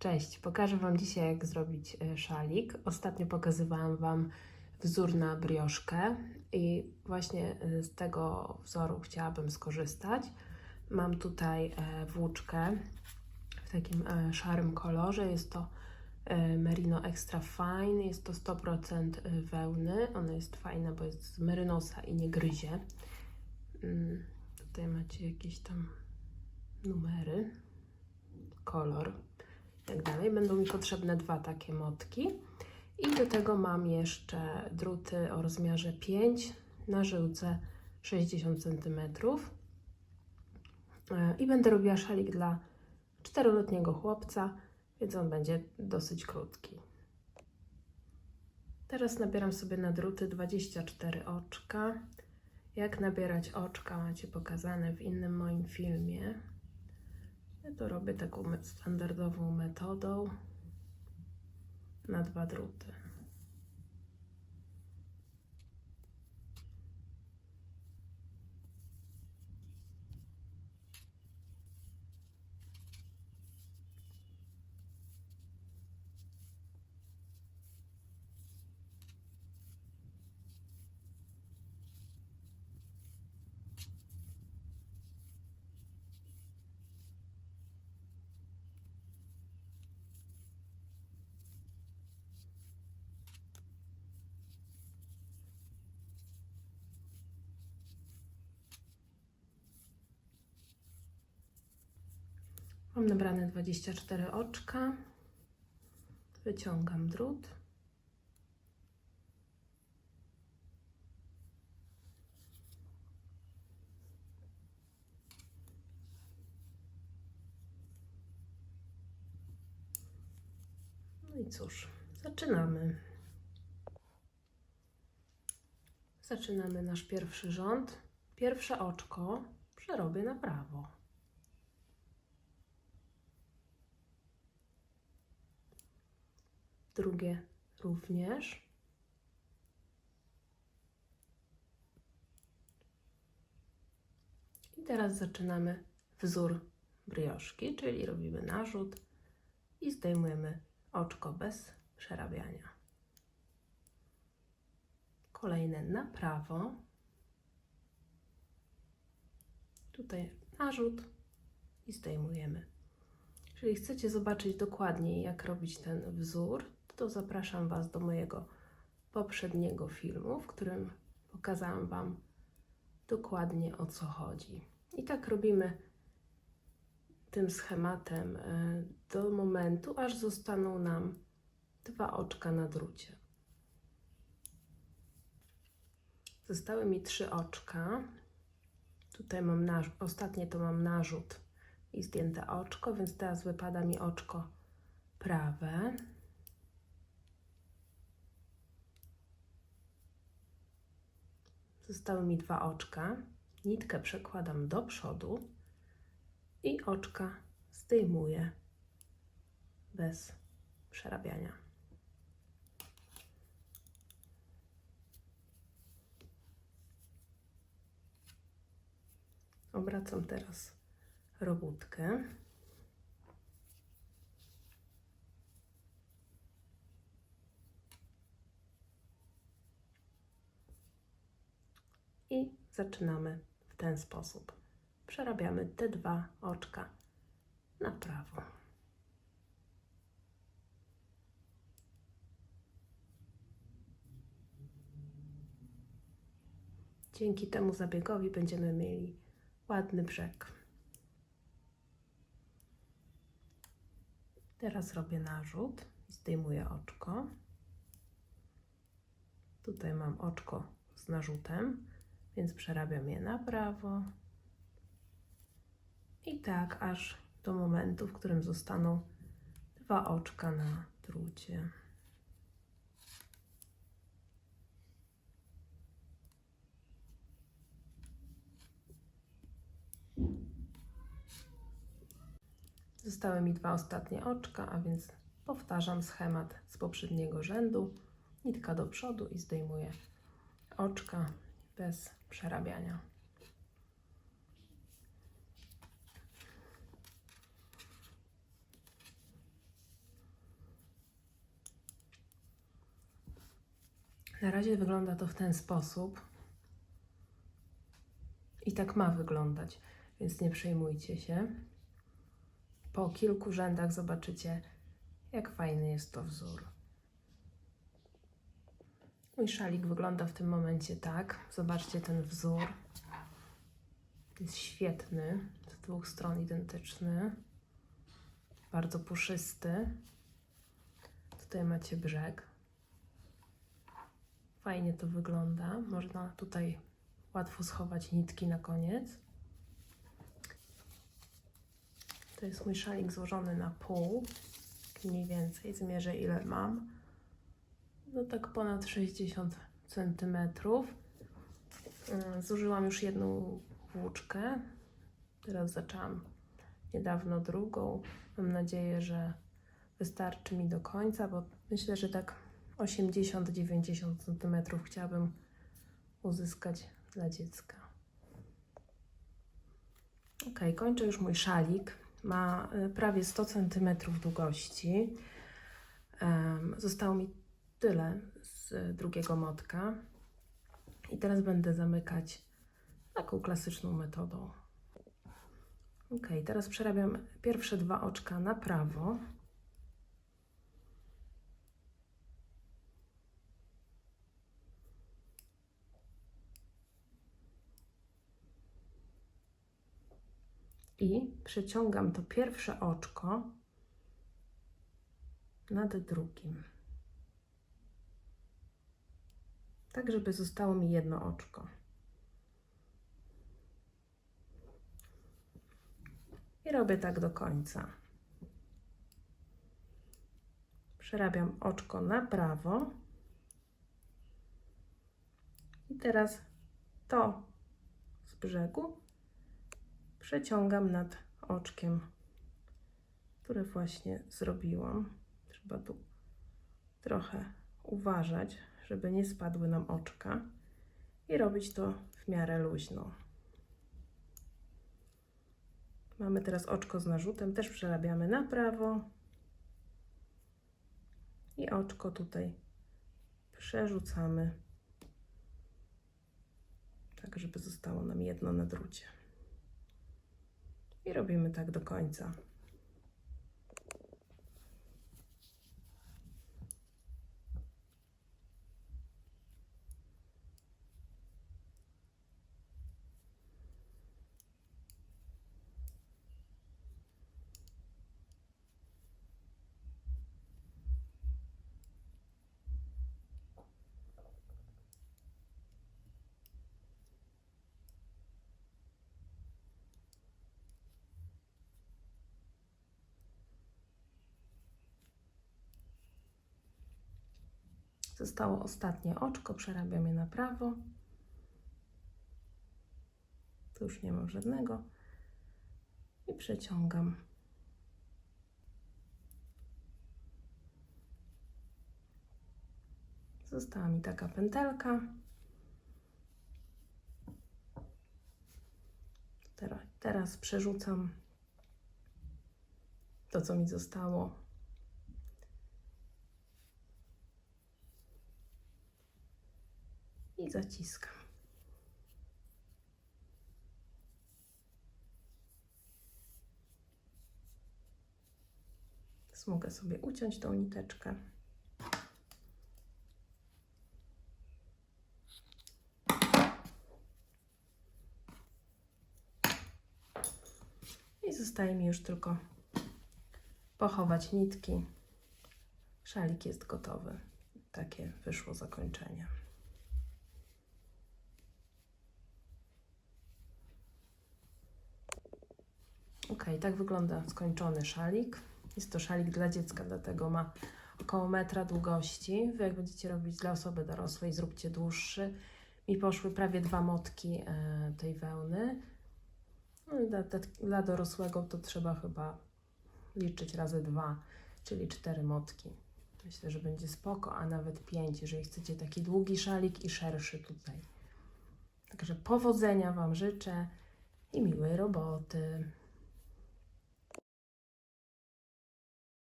Cześć, pokażę Wam dzisiaj jak zrobić e, szalik. Ostatnio pokazywałam Wam wzór na brioszkę i właśnie e, z tego wzoru chciałabym skorzystać. Mam tutaj e, włóczkę w takim szarym kolorze. Jest to Merino Extra Fine, jest to 100% wełny. Ona jest fajna, bo jest z merynosa i nie gryzie. Mm, Tutaj macie jakieś tam numery, kolor tak dalej. Będą mi potrzebne dwa takie motki. I do tego mam jeszcze druty o rozmiarze 5 na żyłce 60 cm. I będę robiła szalik dla czteroletniego chłopca, więc on będzie dosyć krótki. Teraz nabieram sobie na druty 24 oczka. Jak nabierać oczka macie pokazane w innym moim filmie. Ja to robię taką standardową metodą na dwa druty. Mam nabrane 24 oczka. Wyciągam drut. No i cóż, zaczynamy. Zaczynamy nasz pierwszy rząd. Pierwsze oczko przerobię na prawo. Drugie również. I teraz zaczynamy wzór brioszki, czyli robimy narzut i zdejmujemy oczko bez przerabiania. Kolejne na prawo. Tutaj narzut i zdejmujemy. Jeżeli chcecie zobaczyć dokładniej, jak robić ten wzór, to zapraszam Was do mojego poprzedniego filmu, w którym pokazałam Wam dokładnie o co chodzi. I tak robimy tym schematem e, do momentu, aż zostaną nam dwa oczka na drucie. Zostały mi trzy oczka. Tutaj mam ostatnie to mam narzut i zdjęte oczko, więc teraz wypada mi oczko prawe. Zostały mi dwa oczka. Nitkę przekładam do przodu i oczka zdejmuję bez przerabiania. Obracam teraz robótkę. I zaczynamy w ten sposób. Przerabiamy te dwa oczka na prawo. Dzięki temu zabiegowi będziemy mieli ładny brzeg. Teraz robię narzut i zdejmuję oczko. Tutaj mam oczko z narzutem, więc przerabiam je na prawo. I tak aż do momentu, w którym zostaną dwa oczka na drucie. Zostały mi dwa ostatnie oczka, a więc powtarzam schemat z poprzedniego rzędu. Nitka do przodu i zdejmuję oczka bez przerabiania. Na razie wygląda to w ten sposób. I tak ma wyglądać, więc nie przejmujcie się. Po kilku rzędach zobaczycie, jak fajny jest to wzór. Mój szalik wygląda w tym momencie tak. Zobaczcie ten wzór. Jest świetny, z dwóch stron identyczny. Bardzo puszysty. Tutaj macie brzeg. Fajnie to wygląda. Można tutaj łatwo schować nitki na koniec. To jest mój szalik złożony na pół. Mniej więcej zmierzę ile mam. No tak ponad 60 cm. Zużyłam już jedną włóczkę. Teraz zaczęłam niedawno drugą. Mam nadzieję, że wystarczy mi do końca, bo myślę, że tak 80-90 cm chciałabym uzyskać dla dziecka. Ok, kończę już mój szalik. Ma y, prawie 100 cm długości. Zostało mi tyle z drugiego motka. I teraz będę zamykać taką klasyczną metodą. Ok, teraz przerabiam pierwsze dwa oczka na prawo. I przeciągam to pierwsze oczko nad drugim. Tak, żeby zostało mi jedno oczko. I robię tak do końca. Przerabiam oczko na prawo. I teraz to z brzegu przeciągam nad oczkiem, które właśnie zrobiłam. Trzeba tu trochę uważać, żeby nie spadły nam oczka i robić to w miarę luźno. Mamy teraz oczko z narzutem, też przerabiamy na prawo i oczko tutaj przerzucamy, tak żeby zostało nam jedno na drucie. I robimy tak do końca. Zostało ostatnie oczko, przerabiam je na prawo. Tu już nie mam żadnego. I przeciągam. Została mi taka pętelka. Teraz, teraz przerzucam to, co mi zostało i zaciskam. Mogę sobie uciąć tą niteczkę. I zostaje mi już tylko pochować nitki. Szalik jest gotowy. Takie wyszło zakończenie. Ok, tak wygląda skończony szalik. Jest to szalik dla dziecka, dlatego ma około metra długości. Wy jak będziecie robić dla osoby dorosłej, zróbcie dłuższy. Mi poszły prawie dwa motki e, tej wełny. No, dla, dla dorosłego to trzeba chyba liczyć razy dwa, czyli cztery motki. Myślę, że będzie spoko, a nawet pięć, jeżeli chcecie taki długi szalik i szerszy tutaj. Także powodzenia Wam życzę i miłej roboty.